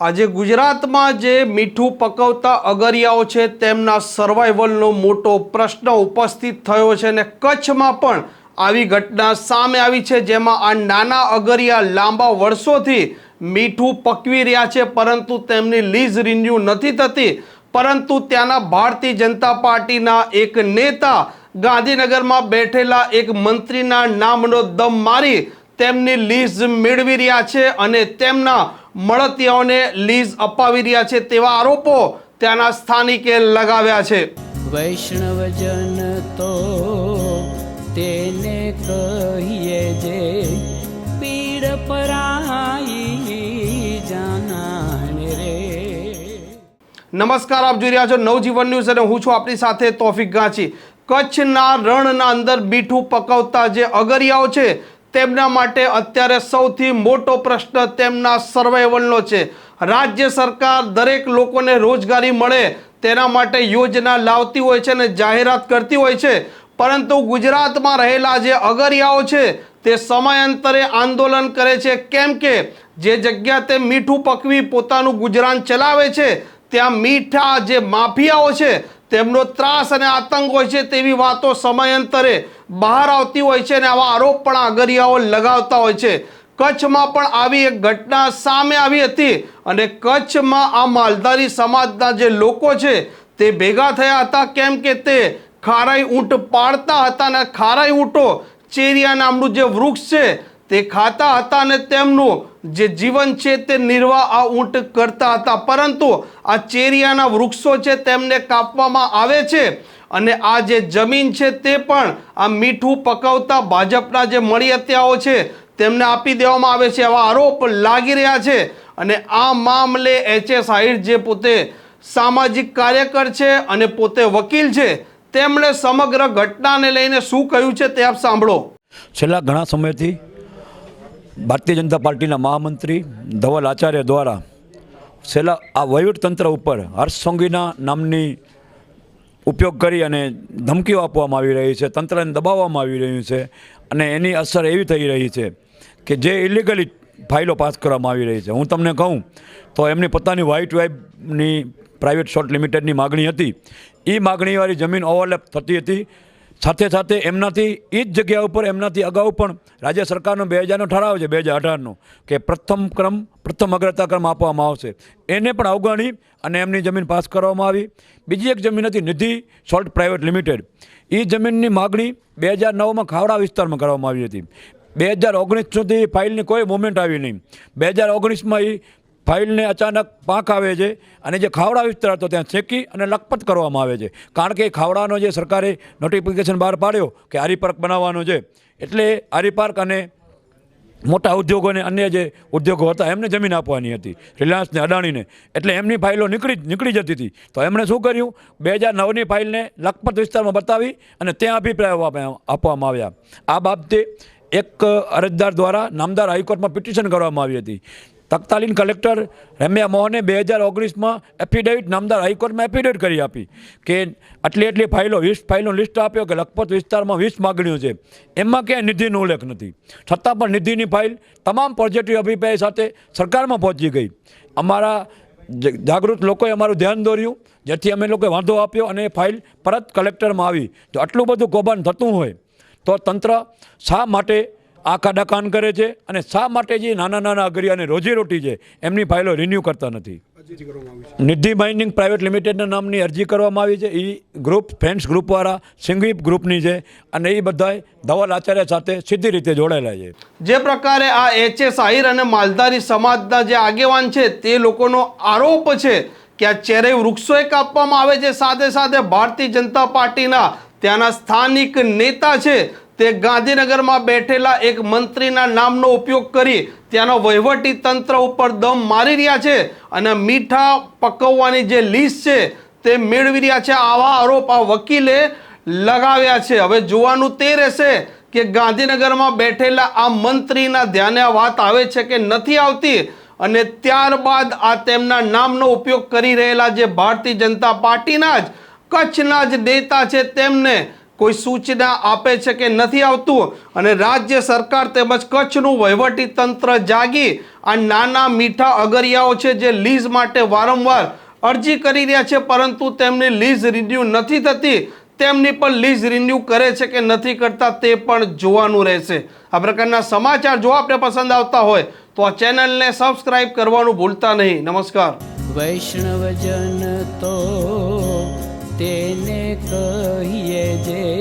આજે ગુજરાતમાં જે મીઠું પકવતા અગરિયાઓ છે, તેમના સર્વાઈવલનો મોટો પ્રશ્ન ઉપસ્થિત થયો છે અને કચ્છમાં પણ આવી ઘટના સામે આવી છે, જેમાં આ નાના અગરિયા લાંબા વર્ષોથી મીઠું પકવી રહ્યા છે, પરંતુ તેમની લીઝ રિન્યુ નથી થતી. પરંતુ ત્યાંના ભારતીય જનતા પાર્ટીના એક નેતા ગાંધીનગરમાં બેઠેલા એક મંત્રીના નામનો દમ મારી તેમની લીઝ મેળવી રહ્યા છે અને તેમના મળતિયાઓને લીઝ અપાવી રહ્યા છે તેવા આરોપો ત્યાંના સ્થાનિકે લગાવ્યા છે. વૈષ્ણવજન તો તેને કહીએ જે પીડ પરાઈ જાનાને રે. નમસ્કાર આપ જોઈ રહ્યા છો નવજીવન ન્યૂઝ અને હું છું આપણી સાથે તોફિક ગાંચી. કચ્છના રણના અંદર બીઠું પકવતા જે અગરિયાઓ છે તેમના માટે અત્યારે સૌથી મોટો પ્રશ્ન તેમના સર્વાઈવલનો છે. રાજ્ય સરકાર દરેક લોકોને રોજગારી મળે તેના માટે યોજના લાવતી હોય છે અને જાહેરાત કરતી હોય છે. પરંતુ ગુજરાતમાં રહેલા જે અગરિયાઓ છે, તે સમયાંતરે આંદોલન કરે છે. કેમ કે જે જગ્યા તે મીઠું પકવી પોતાનું ગુજરાન ચલાવે છે, ત્યાં મીઠા જે માફિયાઓ છે તેમનો ત્રાસ અને આતંક હોય છે તેવી વાતો સમયાંતરે બહાર આવતી હોય છે અને આવા આરોપ પણ આગરિયાઓ લગાવતા હોય છે. કચ્છમાં પણ આવી એક ઘટના સામે આવી હતી અને કચ્છમાં આ માલધારી સમાજના જે લોકો છે તે ભેગા થયા હતા. કેમ કે તે ખારાઈ ઊંટ પાડતા હતા અને ખારાઈ ઊંટો ચેરિયા નામનું જે વૃક્ષ છે તે ખાતા હતા અને તેમનું જે જીવન છે તે નિર્વાહ આ ઊંટ કરતા હતા. પરંતુ આ ચેરિયાના વૃક્ષો છે તેમને કાપવામાં આવે છે અને આ જે જમીન છે તે પણ આ મીઠું પકવતા ભાજપના જે મળિયત્યાઓ છે તેમને આપી દેવામાં આવે છે આવા આરોપ લાગી રહ્યા છે. અને આ મામલે એચએસ આહિર જે પોતે સામાજિક કાર્યકર છે અને પોતે વકીલ છે, તેમણે સમગ્ર ઘટનાને લઈને શું કહ્યું છે તે આપ સાંભળો. છેલ્લા ઘણા સમયથી ભારતીય જનતા પાર્ટીના મહામંત્રી ધવલ આચાર્ય દ્વારા છેલ્લા આ વહીવટતંત્ર ઉપર હર્ષ સંઘવીના નામની ઉપયોગ કરી અને ધમકીઓ આપવામાં આવી રહી છે, તંત્રને દબાવવામાં આવી રહ્યું છે અને એની અસર એવી થઈ રહી છે કે જે ઇલીગલી ફાઇલો પાસ કરવામાં આવી રહી છે. હું તમને કહું તો એમની પોતાની વ્હાઇટ વાઇબની પ્રાઇવેટ શોર્ટ લિમિટેડની માગણી હતી. એ માગણીવાળી જમીન ઓવરલેપ થતી હતી સાથે સાથે એમનાથી એ જ જગ્યા ઉપર એમનાથી અગાઉ પણ રાજ્ય સરકારનો બે હજારનો ઠરાવ છે, બે હજાર અઢારનો, કે પ્રથમ ક્રમ, પ્રથમ અગ્રતા ક્રમ આપવામાં આવશે. એને પણ અવગણી અને એમની જમીન પાસ કરવામાં આવી. બીજી એક જમીન હતી નિધિ સોલ્ટ પ્રાઇવેટ લિમિટેડ. એ જમીનની માગણી બે હજાર નવમાં ખાવડા વિસ્તારમાં કરવામાં આવી હતી. બે હજાર ઓગણીસ સુધી ફાઇલની કોઈ મુવમેન્ટ આવી નહીં. બે હજાર ઓગણીસમાં એ ફાઇલને અચાનક પાંખ આવે છે અને જે ખાવડા વિસ્તાર હતો ત્યાં શેકી અને લખપત કરવામાં આવે છે. કારણ કે ખાવડાનો જે સરકારે નોટિફિકેશન બહાર પાડ્યો કે આરી બનાવવાનો છે. એટલે આરી પાર્ક અને મોટા ઉદ્યોગોને અન્ય જે ઉદ્યોગો હતા એમને જમીન આપવાની હતી, રિલાયન્સને અદાણીને. એટલે એમની ફાઇલો નીકળી નીકળી જતી હતી. તો એમણે શું કર્યું? બે હજાર નવની ફાઇલને લખપત વિસ્તારમાં બતાવી અને ત્યાં અભિપ્રાયો આપવા- આપવામાં આવ્યા. આ બાબતે એક અરજદાર દ્વારા નામદાર હાઈકોર્ટમાં પિટિશન કરવામાં આવી હતી. તત્કાલીન કલેક્ટર રમ્યા મોહને બે હજાર ઓગણીસમાં એફિડેવિટ નામદાર હાઈકોર્ટમાં એફિડેવિટ કરી આપી કે આટલી આટલી ફાઇલો, વીસ ફાઇલનો લિસ્ટ આપ્યો કે લખપત વિસ્તારમાં વીસ માગણીઓ છે. એમાં ક્યાંય નિધિનો ઉલ્લેખ નથી. છતાં પણ નિધિની ફાઇલ તમામ પોઝિટિવ અભિપ્રાય સાથે સરકારમાં પહોંચી ગઈ. અમારા જાગૃત લોકોએ અમારું ધ્યાન દોર્યું, જેથી અમે લોકોએ વાંધો આપ્યો અને ફાઇલ પરત કલેક્ટરમાં આવી. જો આટલું બધું કૌભાંડ થતું હોય, તો તંત્ર શા માટે આંખા ડકાન કરે છે અને શા માટે જે નાના નાના અગરિયાને રોજીરોટી છે, એમની ફાઇલો રિન્યૂ કરતા નથી. નિધિ માઇનિંગ પ્રાઇવેટ લિમિટેડના નામની અરજી કરવામાં આવી છે. એ ગ્રુપ ફ્રેન્ડ્સ ગ્રુપવાળા સિંઘવી ગ્રુપની છે અને એ બધાય ધવલ આચાર્ય સાથે સીધી રીતે જોડાયેલા છે. જે પ્રકારે આ એચ એસ આહિર અને માલધારી સમાજના જે આગેવાન છે, તે લોકોનો આરોપ છે કે આ ચેરેય વૃક્ષોએ કાપવામાં આવે છે. સાથે સાથે ભારતીય જનતા પાર્ટીના ત્યાંના સ્થાનિક નેતા છે તે ગાંધીનગરમાં બેઠેલા એક મંત્રીના નામનો ઉપયોગ કરી ત્યાંનો વહીવટી તંત્ર ઉપર દમ મારી રહ્યા છે અને મીઠા પકવવાની જે લીસ્ટ છે તે મેળવી રહ્યા છે. આવા આરોપ આ વકીલે લગાવ્યા છે. હવે જોવાનું તે રહેશે કે ગાંધીનગરમાં બેઠેલા આ મંત્રીના ધ્યાને આ વાત આવે છે કે નથી આવતી અને ત્યારબાદ આ તેમના નામનો ઉપયોગ કરી રહેલા જે ભારતીય જનતા પાર્ટીના જ કચ્છના જ નેતા છે તેમને કોઈ સૂચના આપે છે કે નથી આવતું? અને રાજ્ય સરકાર તેમજ કચ્છનું વહીવટી તંત્ર જાગી આ નાના મીઠા અગરિયાઓ છે જે લીઝ માટે વારંવાર અરજી કરી રહ્યા છે, પરંતુ તેમની લીઝ રિન્યૂ નથી થતી. તેમની પણ લીઝ રિન્યૂ કરે છે કે નથી કરતા તે પણ જોવાનું રહેશે. આ પ્રકારના સમાચાર જો આપને પસંદ આવતા હોય, તો આ ચેનલને સબસ્ક્રાઇબ કરવાનું ભૂલતા નહીં. નમસ્કાર. વૈષ્ણવજન તો કહીએ જે